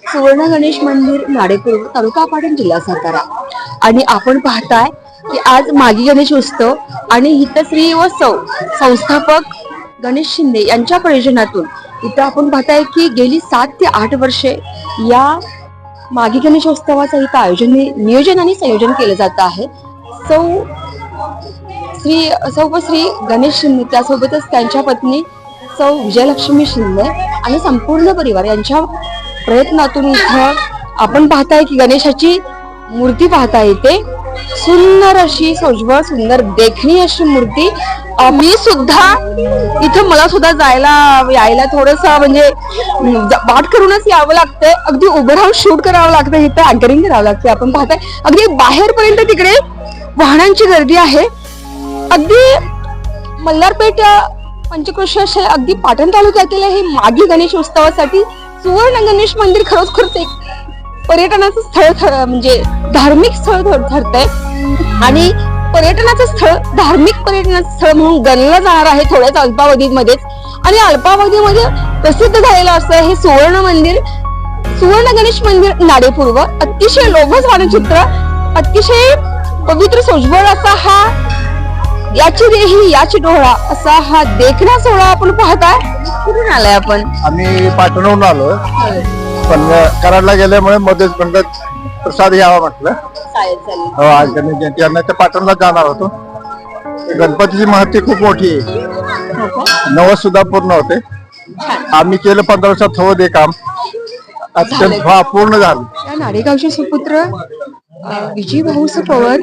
सुवर्ण गणेश मंदिर नाडेपूर तालुका पाटण जिल्हा सातारा. आणि आपण पाहताय की आज मागी गणेश उत्सव आणि हितश्री व सौ संस्थापक गणेश शिंदे यांच्या प्रयोजनातून. इथं आपण पाहताय की गेली सात ते आठ वर्षे या मागी गणेशोत्सवाचं इथं आयोजन नियोजन आणि संयोजन केलं जात आहे. सौ श्री सौ श्री गणेश शिंदे त्यासोबतच त्यांच्या पत्नी सौ विजयलक्ष्मी शिंदे आणि संपूर्ण परिवार यांच्या प्रयत्नातून इथं आपण पाहताय की गणेशाची मूर्ती पाहता येते सुंदर अशी सोज्वळ सुंदर देखणी अशी मूर्ती. मी सुद्धा इथं मला सुद्धा जायला यायला थोडस म्हणजे वाट करूनच यावं लागतंय. अगदी उभं राहून शूट करावं लागतं इथं अँकरिंग करावं लागतं आपण पाहताय अगदी बाहेरपर्यंत तिकडे वाहनांची गर्दी आहे. अगदी मल्हारपेठ अ, पंचक्रोशी असे अगदी पाटण तालुक्यातील हे मागी गणेश उत्सवासाठी सुवर्ण गणेश मंदिर खरोखरच एक पर्यटनाचं स्थळ ठर- म्हणजे धार्मिक स्थळ ठर- ठरतंय. आणि पर्यटनाचं स्थळ धार्मिक पर्यटनाचं स्थळ म्हणून गणलं जाणार आहे थोड्याच अल्पावधीमध्येच. आणि अल्पावधीमध्ये प्रसिद्ध झालेलं असं हे सुवर्ण मंदिर सुवर्ण गणेश मंदिर नाडेपूर्व अतिशय लोभस मानचित्र अतिशय पवित्र सोजबळ असा हा याची देही याची डोळा असा हा देखणा सोहळा आपण पाहताय. कुठून आलाय आपण? आम्ही पाटणहून आलो. पण कराडला गेल्यामुळे मध्येच म्हणलं प्रसाद घ्यावा म्हटलं. हो आज गणेश जयंती तर पाटणला जाणार होतो. गणपतीची महत्ती खूप मोठी आहे. नवस सुद्धा पूर्ण होते. आम्ही केलं पंधरा वर्षात हवं ते काम. अत्यंत हा पूर्ण झालं. या नाडेगावचे सुपुत्र विजय भाऊस पवार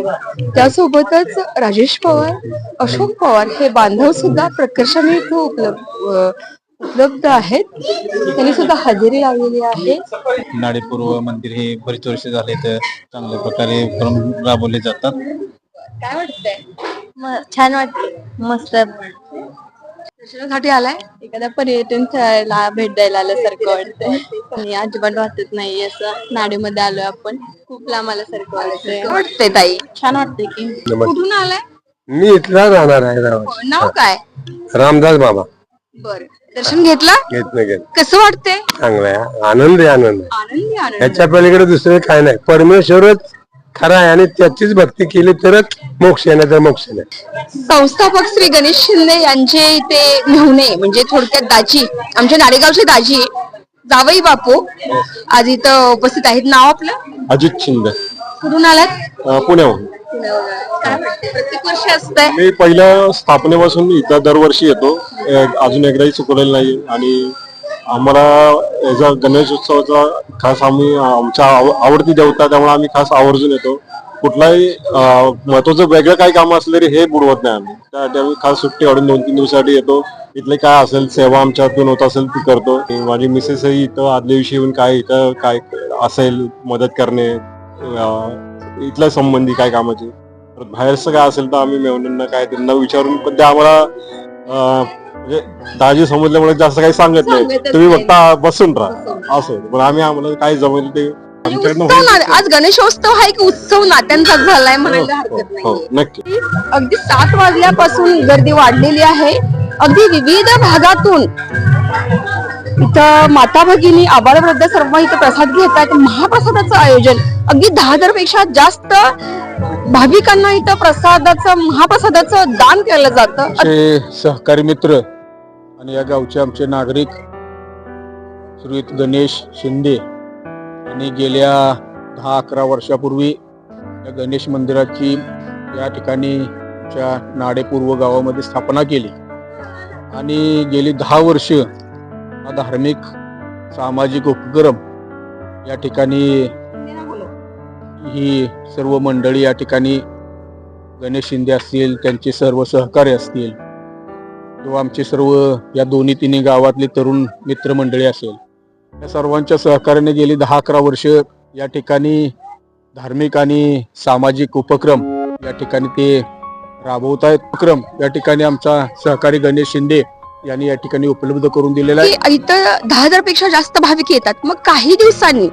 त्यासोबतच राजेश पवार अशोक पवार हे बांधव सुद्धा प्रकर्षाने इथं उपलब्ध उपलब्ध आहेत. त्यांनी सुद्धा हजेरी लावलेली आहे. नाडेपूर्व मंदिर हे बरीच वर्ष झाले तर चांगल्या प्रकारे उपक्रम राबवले जातात. काय वाटतंय? म- छान वाटते मस्त. दर्शनासाठी आलाय? एखाद्या पर्यटन स्थळाला भेट द्यायला आल्यासारखं वाटतंय. आणि अजिबात वाटत नाही असं नाडेमध्ये आलोय आपण. खूप लांब आल्यासारखं वाटतंय. वाटतंय ताई? छान वाटतंय की. कुठून आलाय? मी इथला राहणार आहे राव नाव काय? रामदास बाबा. बर. दर्शन घेतलं? घेत नाही घेत कसं वाटतंय? चांगलं आहे. आनंद आहे आनंद आहे. आनंदी आनंद याच्या पलीकडे दुसरं काय नाही. परमेश्वरच खरा आहे आणि त्याचीच भक्ती केली तरच मोक्ष तर मोक्ष नाही. संस्थापक श्री गणेश शिंदे यांचे इथे मेहुणे म्हणजे थोडक्यात दाजी आमच्या नाडेगावचे दाजी जावई बापू. आज इथं उपस्थित आहेत. नाव आपलं? अजित शिंदे. कुठून आलात? अं, पुण्याहून. काय वाटतंय? प्रत्येक वर्षी असतंय. मी पहिल्या स्थापनेपासून इथं दरवर्षी येतो. अं, अजून एकदाही चुकलेलं नाही. आणि आम्हाला याचा गणेश उत्सवाचा खास आम्ही आमच्या आव- आवडती देवता. त्यामुळे आम्ही खास आवर्जून येतो. कुठलाही अं, महत्वाचं वेगळं काही काम असलं तरी हे बुडवत नाही आम्ही. त्यासाठी आम्ही खास सुट्टी काढून दोन तीन दिवसासाठी येतो. इथले काय असेल सेवा आमच्यातून होत असेल ती करतो. माझी मिसेसही इथं आदल्या दिवशी येऊन काय इथं काय असेल मदत करणे इथल्या संबंधी काय कामाची. परत बाहेरचं काय असेल तर आम्ही मेवण्यांना काय त्यांना विचारून पण ते आम्हाला म्हणजे दाजी समजल्यामुळे जास्त काही सांगत नाही. तुम्ही नाही. फक्त बसून राहा. असं. पण आम्ही आम्हाला काय जमेल ते आज गणेशोत्सव हा एक उत्सव नात्यांचा झालाय म्हणायला हरकत हो नाही नक्की. अगदी सात वाजल्यापासून गर्दी वाढलेली आहे. अगदी विविध भागातून इथं माता भगिनी आबालवृद्ध सर्व इथं प्रसाद घेतात महाप्रसादाचं आयोजन. अगदी दहा हजारपेक्षा जास्त भाविकांना इथं प्रसादाचं महाप्रसादाचं दान केलं जातं. आमचे सहकारी मित्र आणि या गावचे आमचे नागरिक श्रीयुत गणेश शिंदे यांनी गेल्या दहा अकरा वर्षापूर्वी या गणेश मंदिराची या ठिकाणी आमच्या नाडेपूर्व गावामध्ये स्थापना केली. आणि गेली दहा वर्ष हा धार्मिक सामाजिक उपक्रम या ठिकाणी ही सर्व मंडळी या ठिकाणी गणेश शिंदे असतील त्यांचे सर्व सहकार्य असतील किंवा आमचे सर्व या दोन्ही तिन्ही गावातले तरुण मित्रमंडळी असेल या सर्वांच्या सहकार्याने गेली दहा अकरा वर्ष या ठिकाणी धार्मिक आणि सामाजिक उपक्रम या ठिकाणी ते राबवत आहेत. उपक्रम या ठिकाणी आमचा सहकारी गणेश शिंदे यांनी या ठिकाणी उपलब्ध करून दिलेला आहे. की इथं दहा हजारपेक्षा जास्त भाविक येतात. मग काही दिवसांनी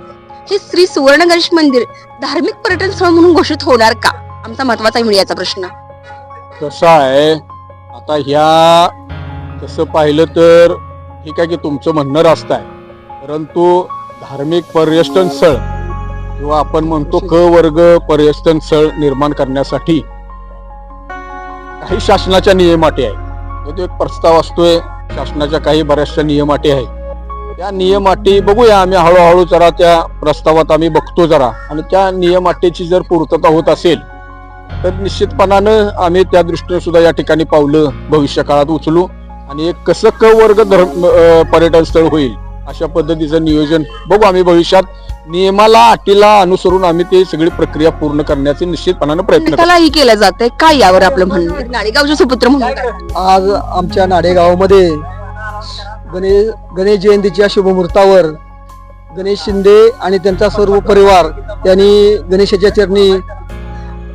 हे श्री सुवर्ण गणेश मंदिर धार्मिक पर्यटन स्थळ म्हणून घोषित होणार का? आमचा महत्त्वाचा मीडियाचा प्रश्न. कसं आहे. आता ह्या तसं पाहिलं तर ठीक आहे की तुमचं म्हणणं रास्त आहे. परंतु धार्मिक पर्यटन स्थळ किंवा आपण म्हणतो क वर्ग पर्यटन स्थळ निर्माण करण्यासाठी काही शासनाच्या नियमाटी आहे. तो एक प्रस्ताव असतोय शासनाच्या काही बऱ्याचशा नियम अटी आहेत त्या नियमाटी बघूया आम्ही हळूहळू जरा त्या प्रस्तावात आम्ही बघतो जरा. आणि त्या नियमाटीची जर पूर्तता होत असेल तर निश्चितपणानं आम्ही त्या दृष्टीने सुद्धा या ठिकाणी पावलं भविष्य काळात उचलू. आणि एक कसं क वर्ग धर्म पर्यटन स्थळ होईल अशा पद्धतीचं नियोजन बघू आम्ही भविष्यात. नियमाला अटीला अनुसरून आम्ही ते सगळी प्रक्रिया पूर्ण करण्याचे निश्चितपणानं प्रयत्न करू त्यालाही केलं जातंय. काय यावर आपलं म्हणणं आहे? नाडेगावचे सुपुत्र म्हणून. आज आमच्या नाडेगावामध्ये गणेश गणेश जयंतीच्या शुभमुहूर्तावर गणेश शिंदे आणि त्यांचा सर्व परिवार यांनी गणेशाच्या चरणी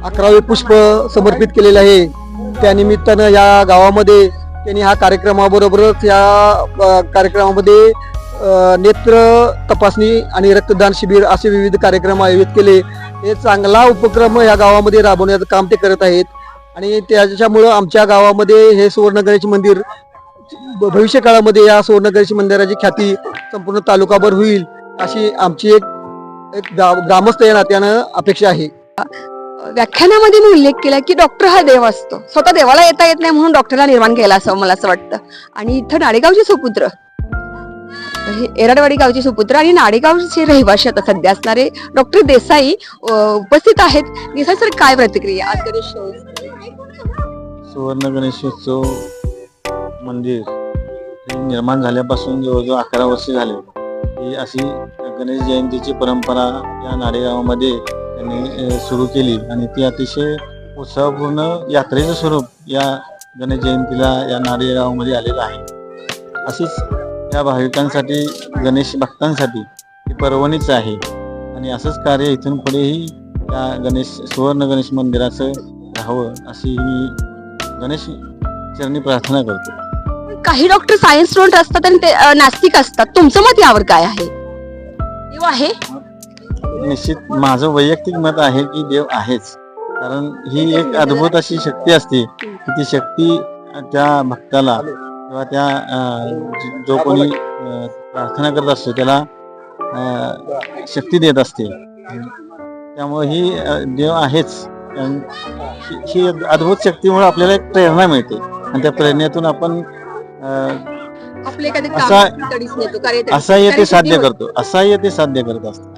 अकरावे पुष्प समर्पित केलेले आहे. त्यानिमित्तानं या गावामध्ये त्यांनी हा कार्यक्रमाबरोबरच या अ, कार्यक्रमामध्ये नेत्र तपासणी आणि रक्तदान शिबिर असे विविध कार्यक्रम आयोजित केले. हे चांगला उपक्रम या गावामध्ये राबवण्याचं काम ते करत आहेत. आणि त्याच्यामुळं आमच्या गावामध्ये हे सुवर्ण गणेश मंदिर भविष्यकाळामध्ये भविष्य काळामध्ये या सुवर्ण गणेश मंदिराची ख्याती संपूर्ण तालुकाभर होईल अशी आमची एक एक गाव ग्रामस्थ या नात्यानं अपेक्षा आहे. व्याख्यानामध्ये मी उल्लेख केला की डॉक्टर हा देव असतो. स्वतः देवाला येता येत नाही म्हणून डॉक्टरला निर्माण केला असं मला असं वाटतं. आणि इथं नाडेगावचे सुपुत्र एरडवाडी गावचे सुपुत्र आणि नाडेगावचे रहिवाशी आता सध्या असणारे डॉक्टर देसाई उपस्थित आहेत. देसाई सर काय प्रतिक्रिया? आज गणेश सुवर्ण गणेशोत्सव मंदिर म्हणजे निर्माण झाल्यापासून जवळजवळ अकरा वर्ष झाले. ही अशी गणेश जयंतीची परंपरा या नाडेगावामध्ये त्यांनी सुरू केली आणि ती अतिशय उत्साहपूर्ण यात्रेचं स्वरूप या गणेश जयंतीला या नाडेगावामध्ये आलेलं आहे. अशीच या भाविकांसाठी गणेश भक्तांसाठी ही पर्वणीच आहे. आणि असंच कार्य इथून पुढेही या गणेश सुवर्ण गणेश मंदिराचं राहावं अशी मी गणेश चरणी प्रार्थना करतो. काही डॉक्टर सायन्स स्टुडंट असतात आणि ते अं, नास्तिक असतात. तुमचं मत यावर काय आहे? देव आहे? निश्चित माझं वैयक्तिक मत आहे की देव आहेच. कारण ही एक अद्भुत अशी शक्ती असते की ती शक्ती त्या भक्ताला किंवा त्या ज- कोणी प्रार्थना करत असतो त्याला शक्ती देत असते. त्यामुळे ही देव आहेच. ही- अद्भुत शक्तीमुळे आपल्याला एक प्रेरणा मिळते. आणि त्या प्रेरणेतून आपण असा- असाह्य ते साध्य. करतो. असाह्य ते साध्य करत असतो.